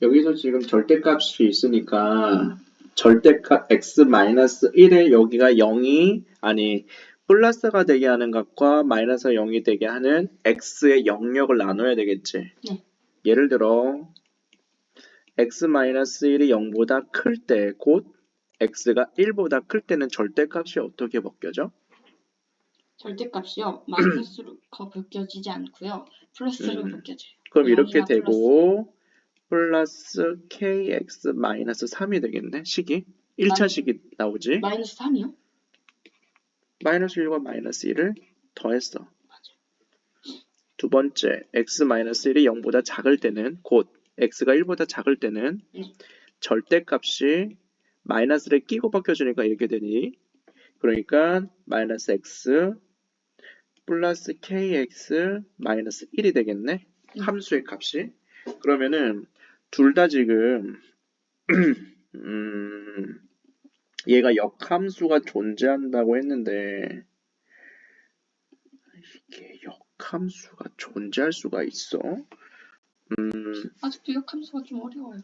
여기서 지금 절대값이 있으니까 절대값 x-1에 여기가 0이 아니 플러스가 되게 하는 값과 마이너스 0이 되게 하는 x의 영역을 나눠야 되겠지. 네. 예를 들어 x-1이 0보다 클 때 곧 x가 1보다 클 때는 절대값이 어떻게 벗겨져? 절대값이요. 마이너스로 거 벗겨지지 않고요. 플러스로 음. 벗겨져요. 그럼 이렇게 되고 플러스 kx 마이너스 3이 되겠네 식이 1차 마이- 식이 나오지 마이너스 3이요? 마이너스 1과 마이너스 1을 더했어. 두 번째 x 마이너스 1이 0보다 작을 때는 곧 x가 1보다 작을 때는 네. 절대값이 마이너스를 끼고 벗겨주니까 이렇게 되니 그러니까 마이너스 x 플러스 kx 마이너스 1이 되겠네 음. 함수의 값이 그러면은 둘 다 지금 음, 얘가 역함수가 존재한다고 했는데 이게 역함수가 존재할 수가 있어? 음, 아직도 역함수가 좀 어려워요.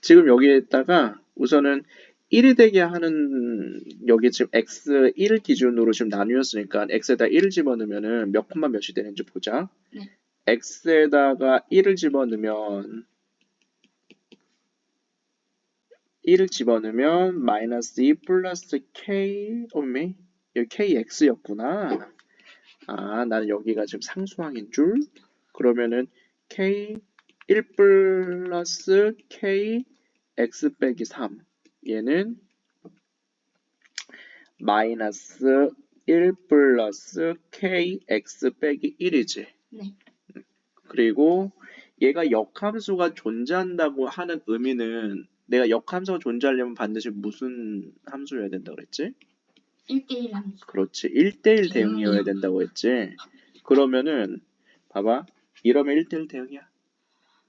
지금 여기에다가 우선은 1이 되게 하는 여기 지금 x 1 기준으로 지금 나뉘었으니까 x에다 1을 집어넣으면은 몇 콤마 몇이 되는지 보자. 네. x에다가 1을 집어넣으면 1을 집어넣으면 마이너스 2 플러스 k 어미 여기 kx였구나. 아 나는 여기가 지금 상수항인 줄. 그러면은 k 1 플러스 k x 빼기 3 얘는 마이너스 1 플러스 k x 빼기 1이지. 네. 그리고 얘가 역함수가 존재한다고 하는 의미는 내가 역함수가 존재하려면 반드시 무슨 함수여야 된다고 그랬지? 1대1 함수. 그렇지. 1대1 대응이요. 대응이어야 된다고 했지. 그러면은 봐봐. 이러면 1대1 대응이야.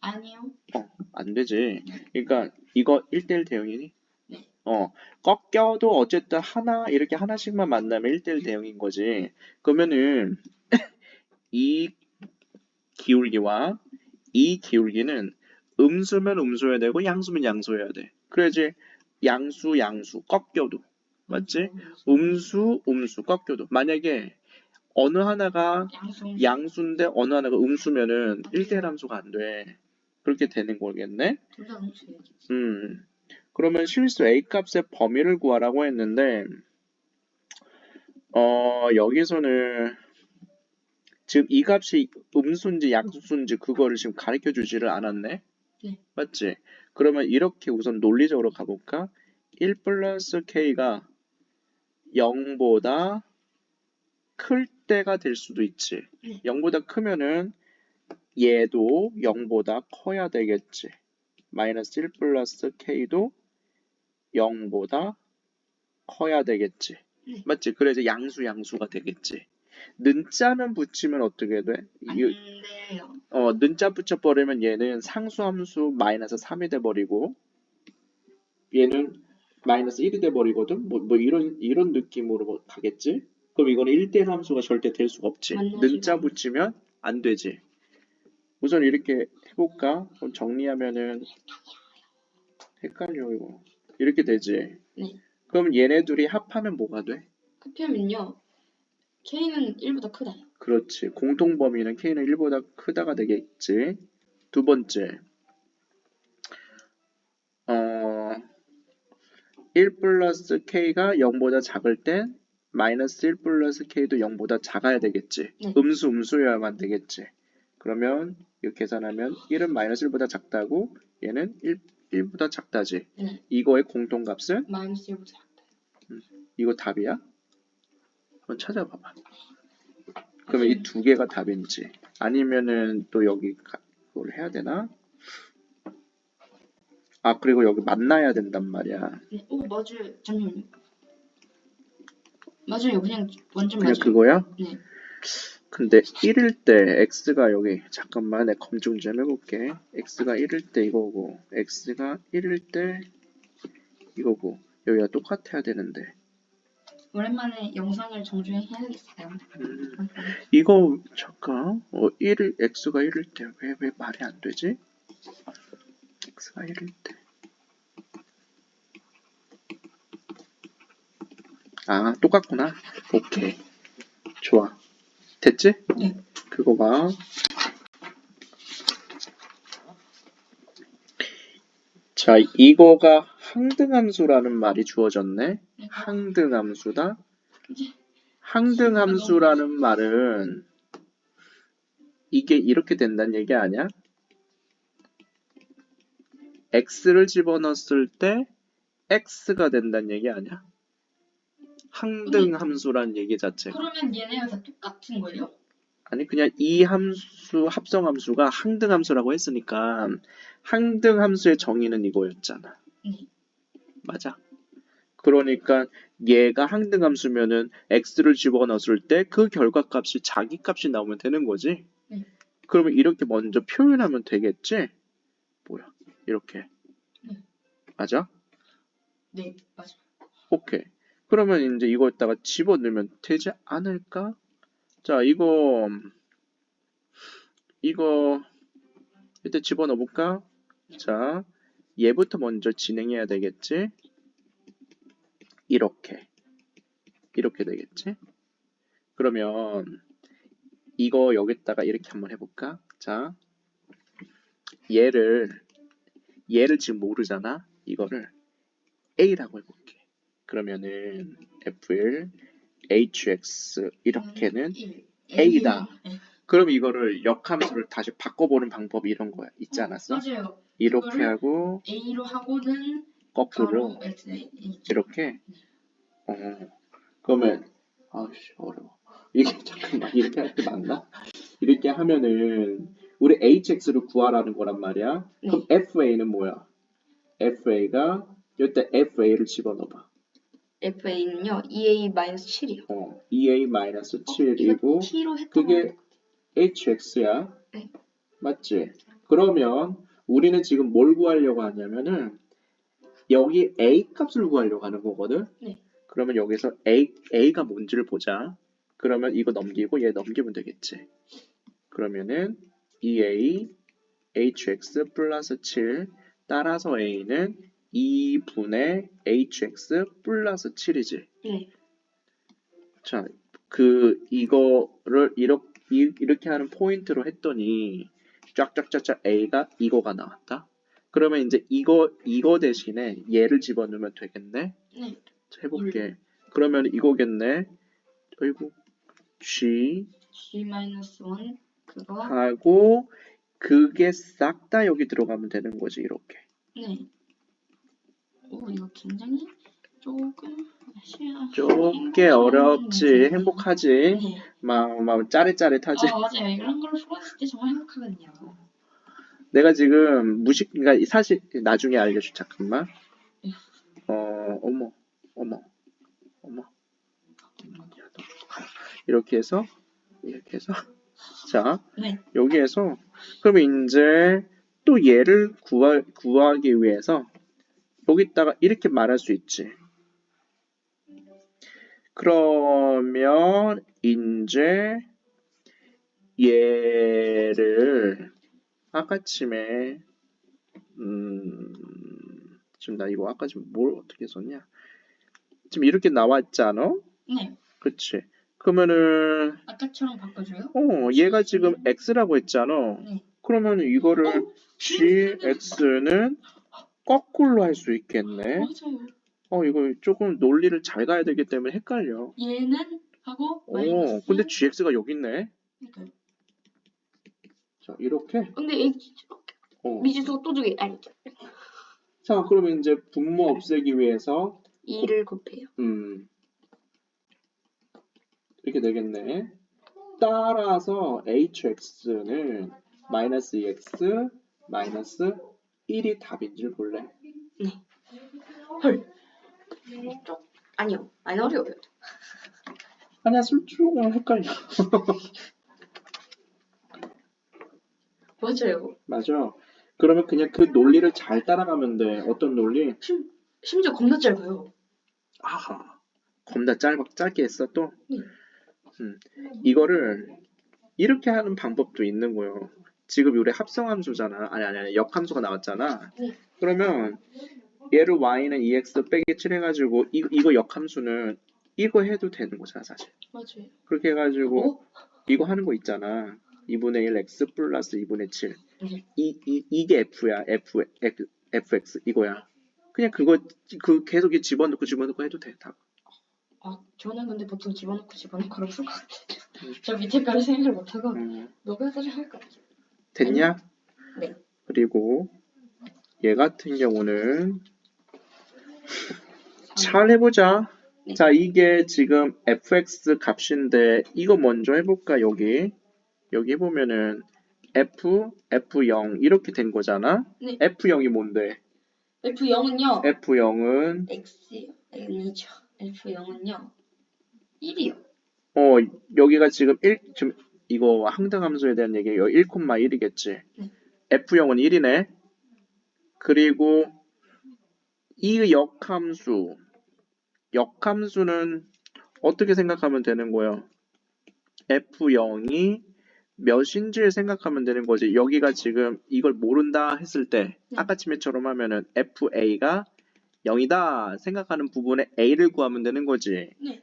아니요. 어, 안 되지. 그러니까 이거 1대1 대응이니? 네. 어, 꺾여도 어쨌든 하나 이렇게 하나씩만 만나면 1대1 대응인 거지. 그러면은 이 기울기와 이 기울기는 음수면 음수여야 되고 양수면 양수여야 돼. 그래야지 양수 양수 꺾여도 맞지? 음수 음수 꺾여도 만약에 어느 하나가 양수. 양수인데 어느 하나가 음수면은 1대1 함수가 안 돼. 그렇게 되는 거겠네. 음. 그러면 실수 A 값의 범위를 구하라고 했는데 어, 여기서는 지금 이 값이 음수인지 양수인지 그거를 지금 가르쳐 주지를 않았네. 네. 맞지? 그러면 이렇게 우선 논리적으로 가볼까? 1 플러스 K가 0보다 클 때가 될 수도 있지. 네. 0보다 크면은 얘도 0보다 커야 되겠지. 마이너스 1 플러스 K도 0보다 커야 되겠지. 네. 맞지? 그래서 양수 양수가 되겠지. 는자는 붙이면 어떻게 돼? 안 이- 돼요. 어, 는자 붙여버리면 얘는 상수함수 마이너스 3이 돼버리고 얘는 마이너스 1이 돼버리거든? 뭐, 뭐 이런 이런 느낌으로 뭐 가겠지? 그럼 이거는 1대1 함수가 절대 될 수가 없지. 는자. 붙이면 안 되지. 우선 이렇게 해볼까? 그럼 정리하면은 헷갈려 이거. 이렇게 되지. 네. 그럼 얘네 둘이 합하면 뭐가 돼? 급하면요. K는 1보다 크다. 그렇지. 공통 범위는 k는 1보다 크다가 되겠지. 두 번째. 어, 1 플러스 k가 0보다 작을 땐 마이너스 1 플러스 k도 0보다 작아야 되겠지. 네. 음수 음수여야만 되겠지. 그러면 이거 계산하면 1은 마이너스 1보다 작다고 얘는 1, 1보다 작다지. 네. 이거의 공통값은 마이너스 1보다 작다. 이거 답이야? 한번 찾아봐봐. 그러면 이 두 개가 답인지 아니면은 또 여기 가- 그걸 해야 되나? 아 그리고 여기 만나야 된단 말이야. 네. 오, 맞아요. 잠시만요. 맞아요. 그냥 완전 그냥 맞아요. 그거야? 네. 근데 1일 때 x가 여기 잠깐만 내가 검증 좀 해볼게. x가 1일 때 이거고 x가 1일 때 이거고 여기가 똑같아야 되는데 오랜만에 영상을 정주행 해야겠어요. 음, 이거 잠깐 어 1일 x가 1일 때 왜 왜 말이 안 되지? x가 1일 때. 아, 똑같구나. 오케이. 좋아. 됐지? 네. 그거 봐. 자, 이거가 항등함수라는 말이 주어졌네. 네. 항등함수다. 항등함수라는 말은 이게 이렇게 된다는 얘기 아니야? x를 집어넣었을 때 x가 된다는 얘기 아니야? 항등함수라는 얘기 자체가 그러면 얘네가 다 똑같은 거예요? 아니 그냥 이 함수 합성 함수가 항등 함수라고 했으니까 항등 함수의 정의는 이거였잖아. 네. 맞아. 그러니까 얘가 항등함수면은 x를 집어넣었을 때 그 결과값이 자기 값이 나오면 되는 거지. 네. 그러면 이렇게 먼저 표현하면 되겠지? 뭐야? 이렇게. 네. 맞아? 네, 맞아. 오케이. 그러면 이제 이거에다가 집어넣으면 되지 않을까? 자, 이거 이거 일단 집어넣어 볼까? 자, 얘부터 먼저 진행해야 되겠지? 이렇게. 이렇게 되겠지? 그러면 이거 여기다가 이렇게 한번 해볼까? 자, 얘를 얘를 지금 모르잖아. 이거를 A라고 해볼게. 그러면은 F1 HX 이렇게는 1. A다. 네. 그럼 이거를 역함수를 다시 바꿔보는 방법이 이런 거야. 있지 않았어? 맞아요. 이렇게 하고 A로 하고는 거꾸로. 이렇게 어 그러면 아씨 어려워 이게 잠깐만 이렇게 할 때 맞나? 이렇게 하면은 우리 hx를 구하라는 거란 말이야 그럼 fa는 뭐야? fa가 이때 fa를 집어넣어봐 FA는요, EA-7이요. 어 2a-7이고 T로 했던 그게 hx야 네. 맞지? 그러면 우리는 지금 뭘 구하려고 하냐면은 여기 a 값을 구하려고 하는 거거든. 네. 그러면 여기서 a a가 뭔지를 보자. 그러면 이거 넘기고 얘 넘기면 되겠지. 그러면은 2a hx 플러스 7 따라서 a는 2분의 hx 플러스 7이지. 네. 자, 그 이거를 이렇게 이렇게 하는 포인트로 했더니 쫙쫙쫙쫙 a가 이거가 나왔다. 그러면 이제 이거 이거 대신에 얘를 집어넣으면 되겠네. 네. 자, 해볼게. 그러면 이거겠네. 어이구 g G-1 그거. 하고 그게 싹 다 여기 들어가면 되는 거지 이렇게. 네. 오, 이거 굉장히 조금. 쪼개 어렵지 행복하지 네. 막 막 짜릿짜릿하지. 어, 맞아요. 이런 걸 풀었을 때 정말 행복하거든요. 내가 지금 무식, 그러니까 사실 나중에 알려줘 잠깐만. 네. 어, 어머, 어머, 어머. 이렇게 해서 이렇게 해서 자 네. 여기에서 그럼 이제 또 얘를 구하, 구하기 위해서 여기다가 이렇게 말할 수 있지. 그러면 이제 얘를 아까쯤에 음 지금 나 이거 아까 지금 뭘 어떻게 썼냐? 지금 이렇게 나왔잖아. 네. 그치? 그러면은 아까처럼 바꿔줘요? 어 얘가 지금 x라고 했잖아. 네. 그러면 이거를 gx는 거꾸로 할 수 있겠네. 맞아요. 어 이거 조금 논리를 잘 가야 되기 때문에 헷갈려. 얘는 하고 오 마이너스. 근데 gx가 여기 있네. 그러니까요. 자 이렇게. 근데 어. 미지수가 또두 개. 아니, 자 그러면 이제 분모 없애기 위해서 2를 곱해요. 음 이렇게 되겠네. 따라서 hx는 마이너스 2x 마이너스 1이 답인지를 볼래? 헐. 쪽 아니요. 많이 어려워요. 아니야 술주는 헷갈려. 맞아요. 맞아. 그러면 그냥 그 논리를 잘 따라가면 돼. 어떤 논리? 심, 심지어 겁나 짧아요. 아하. 겁나 짧, 짧게 했어 또? 네. 음. 이거를 이렇게 하는 방법도 있는 거예요. 지금 우리 합성함수잖아. 아니 아니 아니 역함수가 나왔잖아. 네. 그러면 얘를 y는 2x 빼기 7 해가지고 이, 이거 역함수는 이거 해도 되는 거잖아 사실. 맞아요. 그렇게 해가지고 어? 이거 하는 거 있잖아. 2분의 1 x 플러스 2분의 7. 네. 이, 이, 이게 f야. f, x, fx 이거야. 그냥 그거 그 계속 이 집어넣고 집어넣고 해도 돼. 다. 아, 저는 근데 보통 집어넣고 집어넣고로 풀것 같아요. 음. 저 밑에까지 생각을 못하고 음, 녹여서를 할것 같아요. 됐냐? 네. 그리고 얘 같은 경우는 잘 해보자. 네. 자, 이게 지금 fx 값인데 이거 먼저 해볼까 여기 여기 해보면은 f f0 이렇게 된 거잖아. 네. f0이 뭔데? F0은요. f0은 X 아니죠. F0은요. 1이요. 어 여기가 지금 1 지금 이거 항등함수에 대한 얘기예요. 1,1이겠지. 네. f0은 1이네. 그리고 이 역함수 역함수는 어떻게 생각하면 되는 거예요? f0이 몇인지를 생각하면 되는 거지. 여기가 지금 이걸 모른다 했을 때 네. 아까 침해처럼 하면은 fa가 0이다 생각하는 부분에 a를 구하면 되는 거지. 네.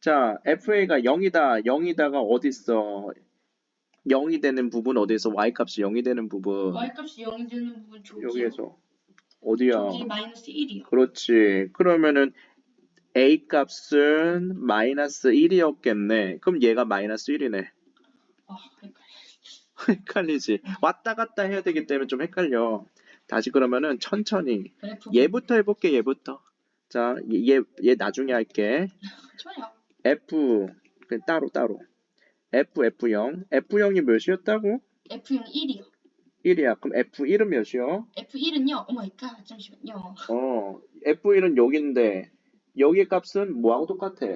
자, FA가 0이다. 0이다가 어디 있어? 0이 되는 부분 어디 있어? Y 값이 0이 되는 부분. Y 값이 0이 되는 부분 저기요. 여기에서 어디야? 저기 마이너스 1이요. 그렇지. 그러면은 A 값은 마이너스 1이었겠네. 그럼 얘가 마이너스 1이네. 아. 헷갈리지. 왔다 갔다 해야 되기 때문에 좀 헷갈려. 다시 그러면은 천천히. 얘부터 해볼게, 얘부터. 자, 얘, 얘 나중에 할게. F, 따로, 따로. F, F0. F0이 몇이었다고? F0 1이요. 1이야. 그럼 F1은 몇이요? F1은요. 오 마이 갓. 잠시만요. 어, F1은 여기인데, 여기 값은 뭐하고 똑같아?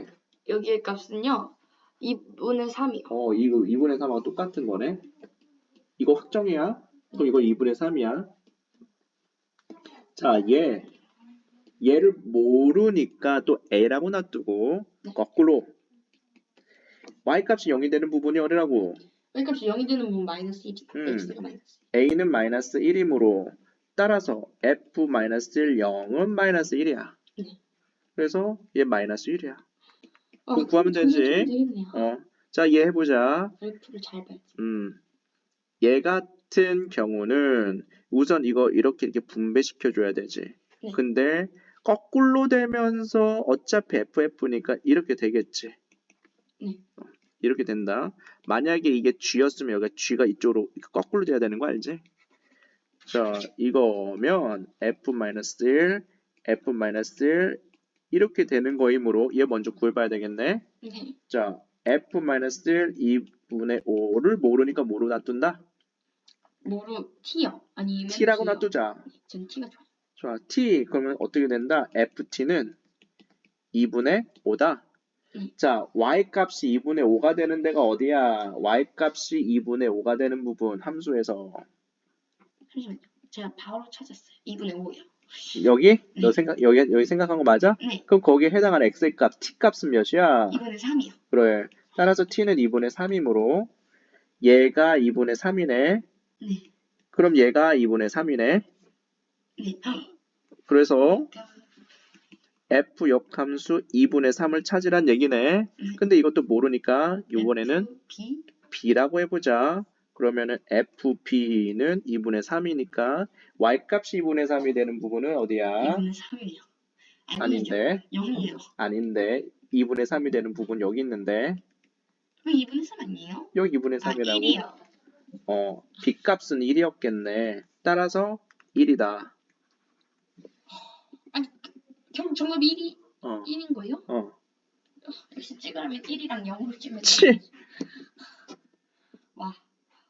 여기의 값은요. 2분의 3이요. 어, 이거 2분의 3하고 똑같은 거네? 이거 확정이야? 그럼 이거 2분의 3이야? 자, 얘. 얘를 모르니까 또 A라고 놔두고, 네. 거꾸로. Y 값이 0이 되는 부분이 어디라고? Y 값이 0이 되는 부분 마이너스 1이. 음. X가 마이너스. A는 마이너스 1이므로, 따라서 F 마이너스 1, 0은 마이너스 1이야. 네. 그래서 얘 마이너스 1이야. 아, 그럼 구하면 되지. 어. 자, 얘 해보자. 그래프를 잘 봐야지. 음. 얘 같은 경우는 우선 이거 이렇게 이렇게 분배시켜 줘야 되지. 네. 근데 거꾸로 되면서 어차피 FF니까 이렇게 되겠지. 네. 어, 이렇게 된다. 만약에 이게 G였으면 여기가 G가 이쪽으로 거꾸로 돼야 되는 거 알지? 자, 이거면 F-1, F-1 이렇게 되는 거이므로 얘 먼저 구해봐야 되겠네. 네. 자, F-1 2분의 5를 모르니까 뭐로 놔둔다? 뭐로 T요? 아니면 T라고 G요? 놔두자. 전 T가 좋아요. 좋아, T 그러면 어떻게 된다? FT는 2분의 5다. 네. 자, Y 값이 2분의 5가 되는 데가 어디야? Y 값이 2분의 5가 되는 부분 함수에서 잠시만요. 제가 바로 찾았어요. 2분의 5요. 여기? 너 네. 생각 여기 여기 생각한 거 맞아? 네. 그럼 거기에 해당하는 X의 값 T 값은 몇이야? 2분의 3이요. 그래. 따라서 T는 2분의 3이므로 얘가 2분의 3이네. 네. 그럼 얘가 2분의 3이네. 네. 그래서 그러니까 F 역함수 2분의 3을 찾으란 얘기네. 근데 이것도 모르니까 이번에는 B B라고 해보자. 그러면은 FB는 2분의 3이니까 Y 값이 2분의 3이 되는 부분은 어디야? 2분의 3이요. 아닌데, 0이에요. 아닌데, 2분의 3이 되는 부분 여기 있는데, 왜 2분의 3 아니에요? 여기 2분의 아, 3이라고? 1이요. 어, B 값은 1이었겠네. 따라서 1이다. 결국 정답이 1이, 어, 1인 거예요? 어. 역시 찍으려면 1이랑 0으로 찍으면 치. 돼요.